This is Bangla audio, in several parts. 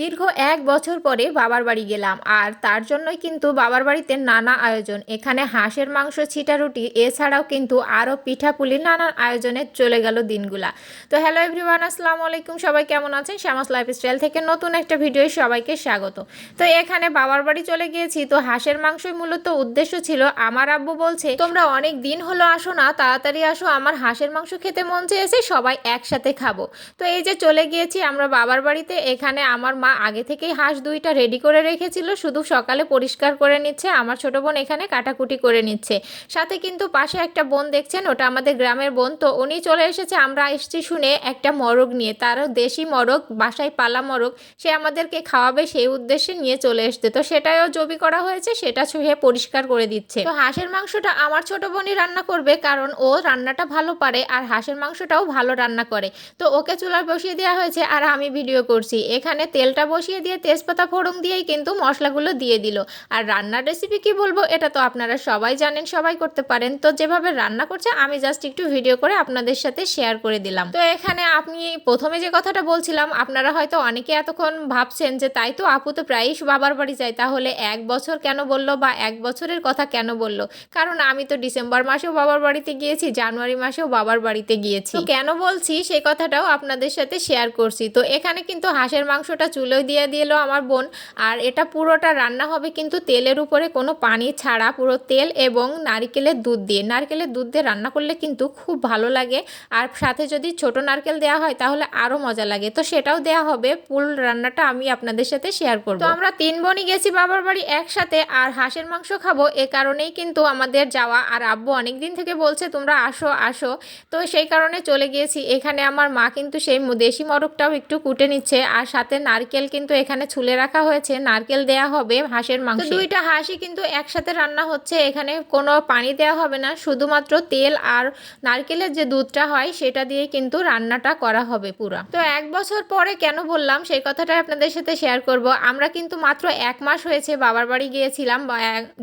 দীর্ঘ এক বছর পরে বাবার বাড়ি গেলাম, আর তার জন্যই কিন্তু বাবার বাড়িতে নানা আয়োজন। এখানে হাঁসের মাংস, ছিটা রুটি, এছাড়াও কিন্তু আরও পিঠাপুলি নানান আয়োজনে চলে গেল দিনগুলা। তো হ্যালো এভরিওয়ান, আসসালামু আলাইকুম। সবাই কেমন আছেন? শ্যামাস লাইফস্টাইল থেকে নতুন একটা ভিডিও সবাইকে স্বাগত। তো এখানে বাবার বাড়ি চলে গিয়েছি। তো হাঁসের মাংসই মূলত উদ্দেশ্য ছিল, আমার আব্বু বলছে, তোমরা অনেক দিন হলো আসো না, তাড়াতাড়ি আসো, আমার হাঁসের মাংস খেতে মন চেয়েছে, সবাই একসাথে খাব। তো এই যে চলে গিয়েছি আমরা বাবার বাড়িতে, এখানে আমার মা আগে থেকেই হাঁস দুইটা রেডি করে রেখেছিল, শুধু সকালে পরিষ্কার করে নিচ্ছে, আমার ছোট বোন এখানে কাটাকুটি করে নিচ্ছে। সাথে কিন্তু পাশে একটা বোন দেখছেন, ওটা আমাদের গ্রামের বোন, তো উনি চলে এসেছে, আমরা এসেছি শুনে একটা মরগ নিয়ে, তারও দেশি মরগ, বাসায় পালা মরগ, সে আমাদেরকে খাওয়াবে সেই উদ্দেশ্যে নিয়ে চলে এসছে। তো সেটাও জবি করা হয়েছে, সেটা ছুঁয়ে পরিষ্কার করে দিচ্ছে। তো হাঁসের মাংসটা আমার ছোট বোনই রান্না করবে, কারণ ও রান্নাটা ভালো পারে, আর হাঁসের মাংসটাও ভালো রান্না করে। তো ওকে চুলায় বসিয়ে দেওয়া হয়েছে, আর আমি ভিডিও করছি। এখানে তেলটা বসিয়ে দিয়ে তেজপাতা ফোড়ন দিয়েই কিন্তু মশলাগুলো দিয়ে দিল। আর রান্নার রেসিপি কি বলব, এটা তো আপনারা সবাই জানেন, সবাই করতে পারেন। তো যেভাবে রান্না করছে, আমি জাস্ট একটু ভিডিও করে আপনাদের সাথে শেয়ার করে দিলাম। তো এখানে আপনি প্রথমে যে কথাটা বলছিলাম, আপনারা হয়তো অনেকে এতক্ষণ ভাবছেন যে তাই তো আপু তো প্রায়ই বাবার বাড়ি যায়, তাহলে এক বছর কেন বলল বা এক বছরের কথা কেন বলল? কারণ আমি তো ডিসেম্বর মাসেও বাবার বাড়িতে গিয়েছি, জানুয়ারি মাসেও বাবার বাড়িতে গিয়েছি। কেন বলছি, সেই কথাটাও আপনাদের সাথে শেয়ার করছি। তো এখানে কিন্তু হাঁসের মাংসটা চুলোয় দিয়ে দিল আমার বোন। আর এটা পুরোটা রান্না হবে কিন্তু তেলের উপরে কোনো পানি ছাড়া, পুরো তেল এবং নারকেলের দুধ দিয়ে। নারকেলের দুধ দিয়ে রান্না করলে কিন্তু খুব ভালো লাগে। আর সাথে যদি ছোট নারকেল দেওয়া হয় তাহলে আরও মজা লাগে। তো সেটাও দেওয়া হবে। ফুল রান্নাটা আমি আপনাদের সাথে শেয়ার করব। তো আমরা তিন বোনই গেছি বাবার বাড়ি একসাথে আর হাঁসের মাংস খাব। এ কারণেই কিন্তু আমাদের যাওয়া আর আব্বু অনেক দিন থেকে বলছে, তোমরা আসো আসো। তো সেই কারণে চলে গিয়েছি। এখানে আমার মা কিন্তু সেই দেশি মরকটাও একটু কুটে নিচ্ছে। আর সাথে নারকেল কিন্তু এখানে ছুলে রাখা হয়েছে। নারকেল দেয়া হবে হাঁসের মাংস। দুইটা হাঁসই কিন্তু একসাথে রান্না হচ্ছে এখানে কোনো পানি দেওয়া হবে না। শুধুমাত্র তেল আর নারকেলের যে দুধটা হয় সেটা দিয়ে কিন্তু রান্নাটা করা হবে পুরো। তো এক বছর পরে কেন বললাম সেই কথাটা আপনাদের সাথে শেয়ার করব। আমরা কিন্তু মাত্র এক মাস হয়েছে বাবার বাড়ি গিয়েছিলাম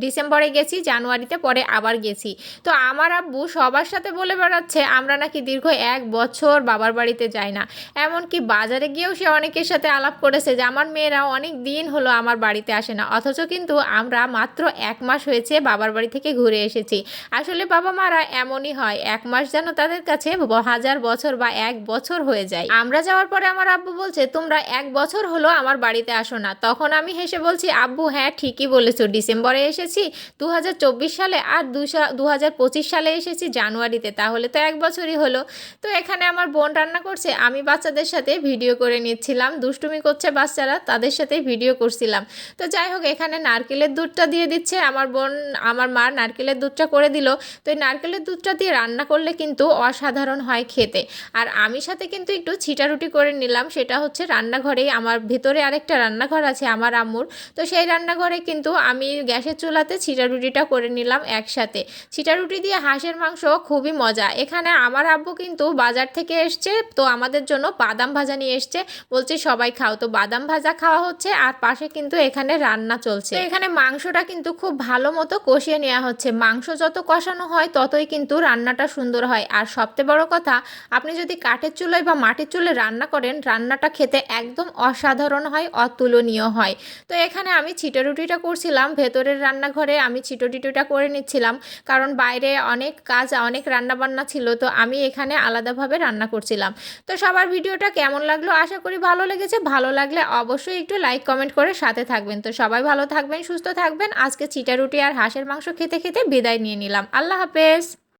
ডিসেম্বরে গেছি জানুয়ারিতে পরে আবার গেছি। তো আমার আব্বু সবার সাথে বলে বেড়াচ্ছে আমরা নাকি দীর্ঘ এক বছর বাবার বাড়িতে যাই না। এমনকি বাজারে গিয়েও সে অনেকের সাথে আলাপ করেছে যে, আমার মেয়েরা অনেক দিন হলো আমার বাড়িতে আসে না। অথচ কিন্তু আমরা মাত্র এক মাস হয়েছে বাবার বাড়ি থেকে ঘুরে এসেছি। আসলে বাবা মারা এমনই হয়, এক মাস যেন তাদের কাছে হাজার বছর বা এক বছর হয়ে যায়। আমরা যাওয়ার পরে আমার আব্বু বলছে, তোমরা এক বছর হলো আমার বাড়িতে আসো না। তখন আমি হেসে বলছি, আব্বু হ্যাঁ ঠিকই বলেছ। ডিসেম্বরে এসেছি দু হাজার চব্বিশ সালে আর দু হাজার পঁচিশ সালে এসেছি জানুয়ারিতে। তাহলে তো এক বছরই হলো। তো এখানে আমার বোন রান্না করছে, আমি বাচ্চাদের সাথে ভিডিও করে নিচ্ছিলাম, দুষ্টুমি করছে বাচ্চারা তাদের সাথে ভিডিও করছিলাম। তো যাই হোক, এখানে নারকেলের দুধটা দিয়ে দিচ্ছে। আমার বোন, আমার মা নারকেলের দুধটা করে দিল। তো এই নারকেলের দুধটা দিয়ে রান্না করলে কিন্তু অসাধারণ হয় খেতে। আর আমি সাথে কিন্তু একটু ছিটারুটি করে নিলাম। সেটা হচ্ছে রান্নাঘরেই আমার ভেতরে আরেকটা রান্নাঘর আছে আমার আম্মুর। তো সেই রান্নাঘরে কিন্তু আমি গ্যাসের চুলাতে ছিটারুটিটা করে নিলাম একসাথে। ছিটারুটি দিয়ে হাঁসের মাংস খুবই মজা। এখানে আমার আব্বু কিন্তু বাজার থেকে এসছে। তো আমাদের জন্য বাদাম ভাজা নিয়ে এসছে। বলছে, সবাই খাও। তো বাদাম ভাজা খাওয়া হচ্ছে আর পাশে কিন্তু এখানে রান্না চলছে। এখানে মাংসটা কিন্তু খুব ভালো মতো কষিয়ে নেওয়া হচ্ছে। মাংস যত কষানো হয়, ততই কিন্তু রান্নাটা সুন্দর হয়। আর সবচেয়ে বড় কথা, আপনি যদি কাঠের চুলোয় বা মাটির চুলে রান্না করেন, রান্নাটা খেতে একদম অসাধারণ হয়, অতুলনীয় হয়। তো এখানে আমি ছিটো রুটিটা করছিলাম, ভেতরের রান্নাঘরে আমি ছিটো টিটোটা করে নিচ্ছিলাম। কারণ বাইরে অনেক কাজ, অনেক রান্নাবান্না ছিল, তো আমি এখানে আলাদাভাবে রান্না করছিলাম। তো সবার ভিডিওটা কেমন লাগল? আশা করি ভালো লেগেছে। ভালো লাগলে অবশ্যই একটু লাইক কমেন্ট করে সাথে থাকবেন। তো সবাই ভালো থাকবেন, সুস্থ থাকবেন। আজকে চিটা রুটি আর হাঁসের মাংস খেতে খেতে বিদায় নিয়ে নিলাম। আল্লাহ হাফেজ।